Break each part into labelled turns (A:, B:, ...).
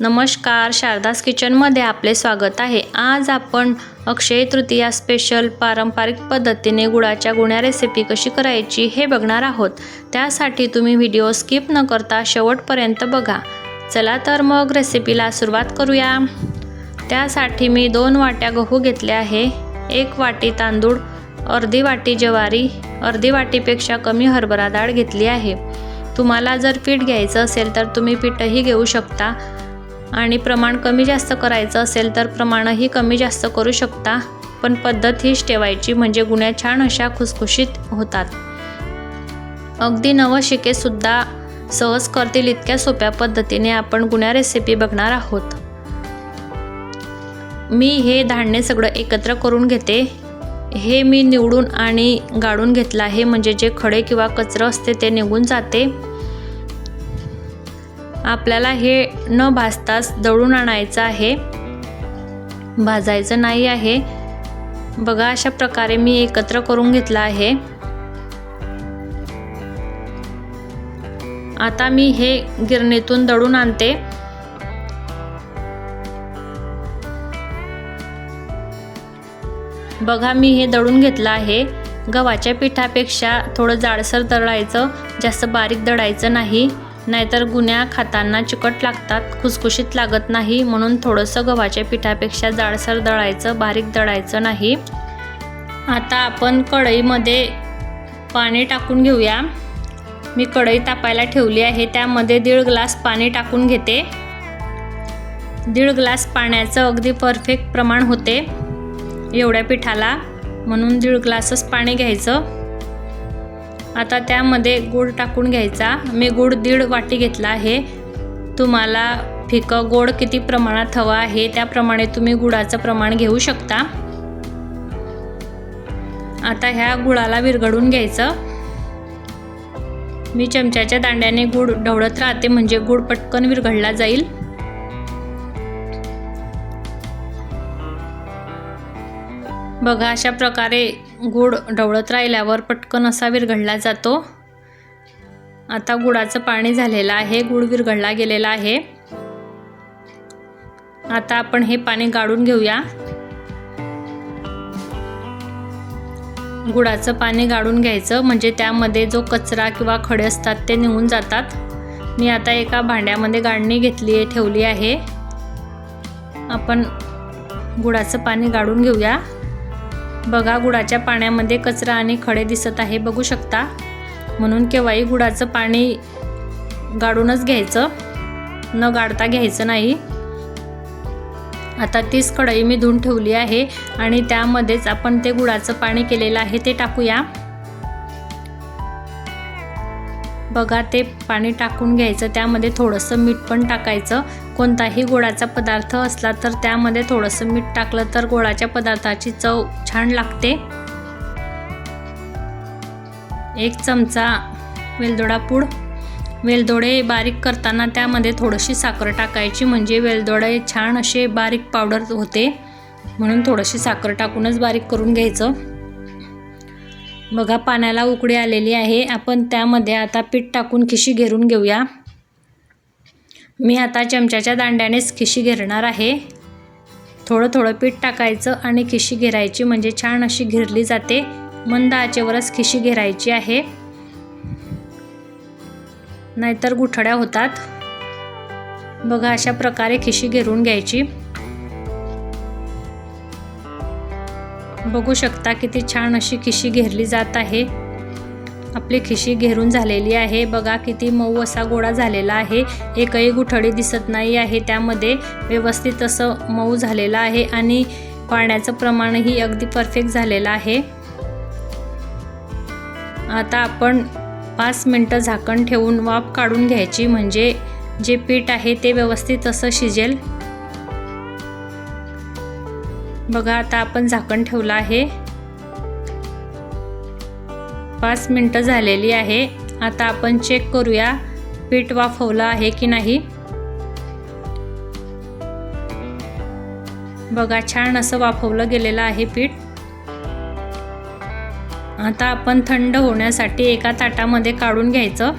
A: नमस्कार शारदास किचनमध्ये आपले स्वागत आहे. आज आपण अक्षय तृतीया स्पेशल पारंपरिक पद्धतीने गुळाच्या गुण्या रेसिपी कशी करायची हे बघणार आहोत. त्यासाठी तुम्ही व्हिडिओ स्किप न करता शेवटपर्यंत बघा. चला तर मग रेसिपीला सुरुवात करूया. त्यासाठी मी दोन वाट्या गहू घेतले आहे. एक वाटी तांदूळ अर्धी वाटी ज्वारी अर्धी वाटीपेक्षा कमी हरभरा डाळ घेतली आहे. तुम्हाला जर पीठ घ्यायचं असेल तर तुम्ही पीठही घेऊ शकता. आणि प्रमाण कमी जास्त करायचं असेल तर प्रमाणही कमी जास्त करू शकता. पण पद्धत हीच ठेवायची म्हणजे गुण्या छान अशा खुसखुशीत होतात. अगदी नवशिकेसुद्धा सहज करतील इतक्या सोप्या पद्धतीने आपण गुण्या रेसिपी बघणार आहोत. मी हे धान्य सगळं एकत्र करून घेते. हे मी निवडून आणि गाळून घेतलं आहे म्हणजे जे खडे किंवा कचरं असते ते निघून जाते. आपल्याला हे न भाजताच दळून आणायचं आहे. भाजायचं नाही आहे. बघा अशा प्रकारे मी एकत्र करून घेतलं आहे. आता मी हे गिरणीतून दळून आणते. बघा मी हे दळून घेतलं आहे. गव्हाच्या पिठापेक्षा थोडं जाडसर दळायचं जास्त बारीक दळायचं नाही. नाहीतर गुन्ह्या खाताना चिकट लागतात खुसखुशीत लागत नाही म्हणून थोडंसं गव्हाच्या पिठापेक्षा जाडसर दळायचं बारीक दळायचं नाही. आता आपण कढईमध्ये पाणी टाकून घेऊया. मी कढई तापायला ठेवली आहे त्यामध्ये दीड ग्लास पाणी टाकून घेते. दीड ग्लास पाण्याचं अगदी परफेक्ट प्रमाण होते एवढ्या पिठाला म्हणून दीड ग्लासच पाणी घ्यायचं. आता त्यामध्ये गूळ टाकून घ्यायचा. मी गूळ दीड वाटी घेतला आहे. तुम्हाला फिकं गोड किती प्रमाणात हवं आहे त्याप्रमाणे तुम्ही गुळाचं प्रमाण घेऊ शकता. आता ह्या गुळाला विरघडून घ्यायचं. मी चमच्याच्या दांड्याने गूळ ढवळत राहते म्हणजे गूळ पटकन विरघडला जाईल. बघा अशा प्रकारे गूळ ढवळत राहिल्यावर पटकन असा विरघळला जातो. आता गुळाचं पाणी झालेलं आहे गूळ विरघळला गेलेला आहे. आता आपण हे पाणी गाळून घेऊया. गुळाचं पाणी गाळून घ्यायचं म्हणजे त्यामध्ये जो कचरा किंवा खडे असतात ते निघून जातात. मी आता एका भांड्यामध्ये गाळणी घेतली आहे ठेवली आहे. आपण गुळाचं पाणी गाळून घेऊया. बघा गुळाच्या पाण्यामध्ये कचरा आणि खडे दिसत आहे बघू शकता? म्हणून केव्हाही गुळाचं पाणी गाडूनच घ्यायचं. न गाडता घ्यायचं नाही. आता तीच कढई मी धुवून ठेवली आहे आणि त्यामध्येच आपण ते गुळाचं पाणी केलेलं आहे ते टाकूया. बघा ते पाणी टाकून घ्यायचं त्यामध्ये थोडंसं मीठ पण टाकायचं. कोणताही गोडाचा पदार्थ असला तर त्यामध्ये थोडंसं मीठ टाकलं तर गोडाच्या पदार्थाची चव छान लागते. एक चमचा वेलदोडा पूड. वेलदोडे बारीक करताना त्यामध्ये थोडीशी साखर टाकायची म्हणजे वेलदोडे छान असे बारीक पावडर होते. म्हणून थोडीशी साखर टाकूनच बारीक करून घ्यायचं. बघा पाण्याला उकडी आलेली आहे. आपण त्यामध्ये आता पीठ टाकून खिशी घेरून घेऊया. मी आता चमच्याच्या दांड्यानेच खिशी घेरणार आहे. थोडं थोडं पीठ टाकायचं आणि खिशी घेरायची म्हणजे छान अशी घेरली जाते. मंद आचेवरच खिशी घेरायची आहे. नाहीतर गुठड्या होतात. बघा अशा प्रकारे खिशी घेरून घ्यायची. बघू शकता किती छान अशी खिशी घेरली जात आहे. आपली खिशी घेरून झालेली आहे. बघा किती मऊ असा गोळा झालेला आहे. एकही गुठळी दिसत नाही आहे. त्यामध्ये व्यवस्थित असं मऊ झालेलं आहे आणि पाण्याचं प्रमाणही अगदी परफेक्ट झालेलं आहे. आता आपण पाच मिनटं झाकण ठेवून वाफ काढून घ्यायची. म्हणजे जे पीठ आहे ते व्यवस्थित असं शिजेल. बघा आता आपण झाकण ठेवलं आहे. पाच मिनटं झालेली आहे. आता आपण चेक करूया पीठ वाफवलं आहे की नाही. बघा छान असं वाफवलं गेलेलं आहे पीठ. आता आपण थंड होण्यासाठी एका ताटामध्ये काढून घ्यायचं.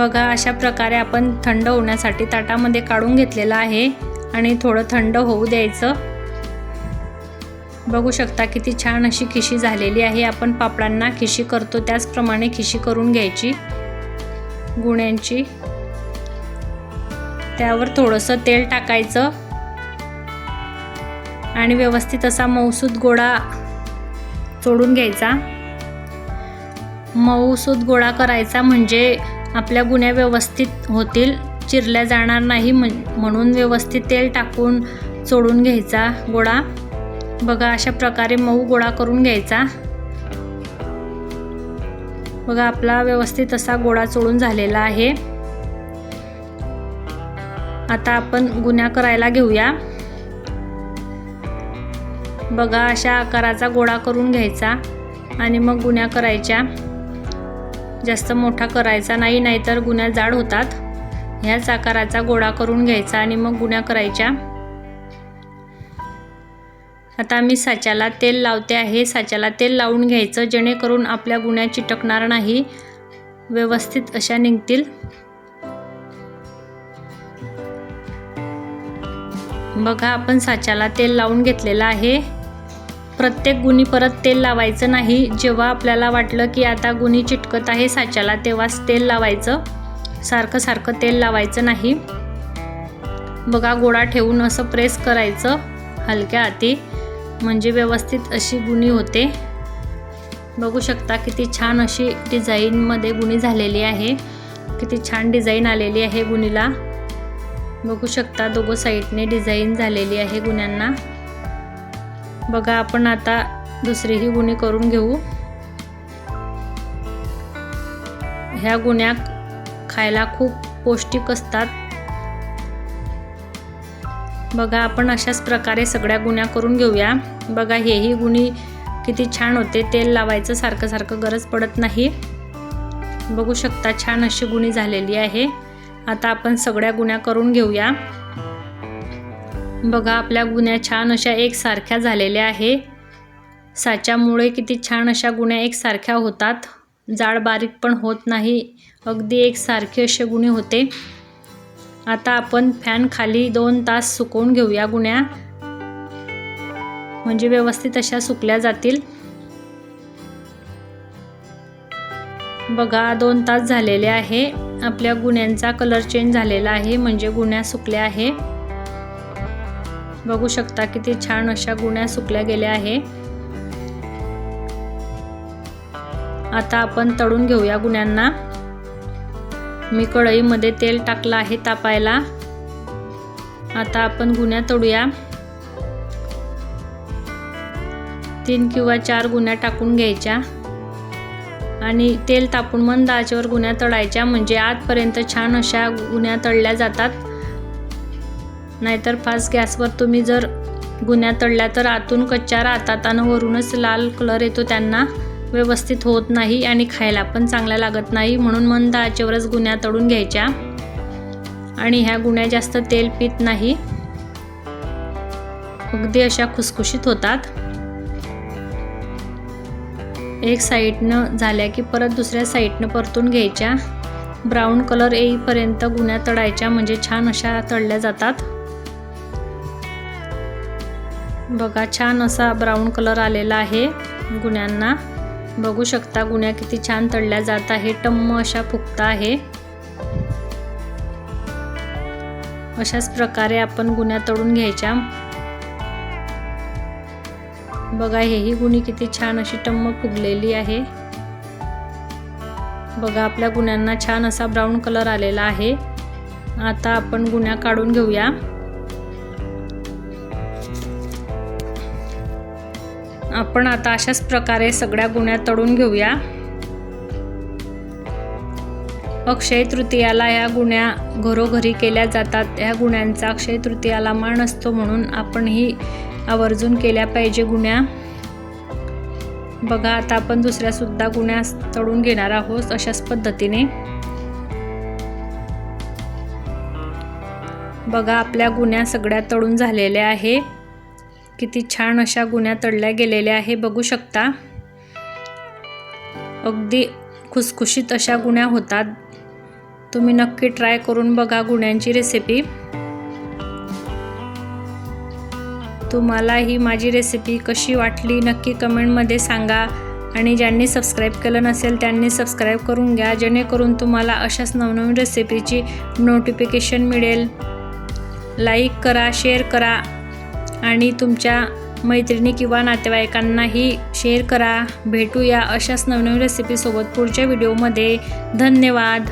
A: बघा अशा प्रकारे आपण थंड होण्यासाठी ताटामध्ये काढून घेतलेलं आहे आणि थोडं थंड होऊ द्यायचं. बघू शकता किती छान अशी खिशी झालेली आहे. आपण पापडांना खिशी करतो त्याचप्रमाणे खिशी करून घ्यायची. गुण्यांची त्यावर थोडंसं तेल टाकायचं. आणि व्यवस्थित असा मऊसूद गोळा चोडून घ्यायचा. मऊसूद गोळा करायचा म्हणजे आपल्या गुन्ह्या व्यवस्थित होतील चिरल्या जाणार नाही म्हणून व्यवस्थित तेल टाकून चोडून घ्यायचा गोळा. बघा अशा प्रकारे मऊ गोळा करून घ्यायचा. बघा आपला व्यवस्थित असा गोळा चोळून झालेला आहे. आता आपण गुन्हा करायला घेऊया. बघा अशा आकाराचा गोळा करून घ्यायचा आणि मग गुन्ह्या करायच्या. जास्त मोठा करायचा नाही नाहीतर गुन्ह्या जाड होतात. ह्याच आकाराचा गोळा करून घ्यायचा आणि मग गुन्ह्या करायच्या. आता मी साच्याला तेल लावते आहे. साच्याला तेल लावून घ्यायचं जेणेकरून आपल्या गुण्या चिटकणार नाही. व्यवस्थित अशा निघतील. बघा आपण साच्याला तेल लावून घेतलेलं आहे. प्रत्येक गुणी परत तेल लावायचं नाही. जेव्हा आपल्याला वाटलं की आता गुणी चिटकत आहे साच्याला तेव्हाच तेल लावायचं. सारखं सारखं तेल लावायचं नाही. बघा गोळा ठेवून असं प्रेस करायचं हलक्या हाती. म्हणजे व्यवस्थित अशी गुणी होते. बघू शकता किती छान अशी डिझाईनमध्ये गुणी झालेली आहे. किती छान डिझाईन आलेली आहे गुणीला. बघू शकता दोघं साईडने डिझाईन झालेली आहे गुन्ह्यांना बघा आपण आता दुसरीही गुणी करून घेऊ. ह्या गुन्ह्या खायला खूप पौष्टिक असतात. बघा आपण अशाच प्रकारे सगळ्या गुण्या करून घेऊया. बघा हेही गुणी किती छान होते. तेल लावायचं सारखं सारखं गरज पडत नाही. बघू शकता छान अशी गुणी झालेली आहे. आता आपण सगळ्या गुण्या करून घेऊया. बघा आपल्या गुन्ह्या छान अशा एकसारख्या झालेल्या आहे. साच्यामुळे किती छान अशा गुण्या एकसारख्या होतात. जाड बारीक पण होत नाही. अगदी एकसारखे असे गुन्हे होते. आता आपण फॅन खाली दोन तास सुकवून घेऊया गुण्या म्हणजे व्यवस्थित अशा सुकल्या जातील. बघा दोन तास झालेले आहे. आपल्या गुन्ह्यांचा कलर चेंज झालेला आहे. म्हणजे गुन्ह्या सुकल्या आहे. बघू शकता किती छान अशा गुण्या सुकल्या गेल्या आहे. आता आपण तळून घेऊया गुण्यांना. मी कढईमध्ये तेल टाकलं आहे तापायला. आता आपण गुन्ह्या तळूया. तीन किंवा चार गुन्ह्या टाकून घ्यायच्या. आणि तेल तापून मंद आचेवर गुन्ह्या तळायच्या म्हणजे आतपर्यंत छान अशा गुन्ह्या तळल्या जातात. नाहीतर फास्ट गॅसवर तुम्ही जर गुन्ह्या तळल्या तर आतून कच्च्या राहतात आणि वरूनच लाल कलर येतो त्यांना. व्यवस्थित होत नाही आणि खायला पण चांगल्या लागत नाही. म्हणून मंद आचेवरच गुन्ह्या तळून घ्यायच्या. आणि ह्या गुन्ह्या जास्त तेल पित नाही. अगदी अशा खुसखुशीत होतात. एक साईडनं झाल्या की परत दुसऱ्या साईडनं परतून घ्यायच्या. ब्राऊन कलर येईपर्यंत गुन्ह्या तळायच्या म्हणजे छान अशा तळल्या जातात. बघा छान असा ब्राऊन कलर आलेला आहे गुन्ह्यांना. बघू शकता गुण्या किती छान तळल्या जात आहे टम्म अशा फुकता आहे. अशाच प्रकारे आपण गुन्ह्या तळून घ्यायच्या. बघा हेही गुणी किती छान अशी टम्म फुगलेली आहे. बघा आपल्या गुण्यांना छान असा ब्राऊन कलर आलेला आहे. आता आपण गुण्या काढून घेऊया. आपण आता अशाच प्रकारे सगळ्या गुण्या तळून घेऊया. अक्षय तृतीयाला ह्या गुण्या घरोघरी केल्या जातात. ह्या गुण्यांचा अक्षय तृतीयाला मान असतो म्हणून आपणही आवर्जून केल्या पाहिजे गुण्या बघा आता आपण दुसऱ्यासुद्धा गुण्या तळून घेणार आहोत अशाच पद्धतीने. बघा आपल्या गुण्या सगळ्या तळून झालेल्या आहे. किती छान अशा गुण्या तळल्या गेलेल्या आहे बघू शकता. अगदी खुसखुशीत अशा गुण्या होतात. तुम्ही नक्की ट्राय करून बघा गुण्यांची रेसिपी तुम्हाला ही माझी रेसिपी कशी वाटली नक्की कमेंटमध्ये सांगा. आणि ज्यांनी सबस्क्राईब केलं नसेल त्यांनी सबस्क्राईब करून घ्या. जेणेकरून तुम्हाला अशाच नवनवीन रेसिपीची नोटिफिकेशन मिळेल. लाईक करा शेअर करा. आणि तुमच्या मैत्रिणी किंवा नातेवाईकांनाही शेअर करा. भेटूया अशाच नवनवीन रेसिपीसोबत पुढच्या व्हिडिओमध्ये धन्यवाद.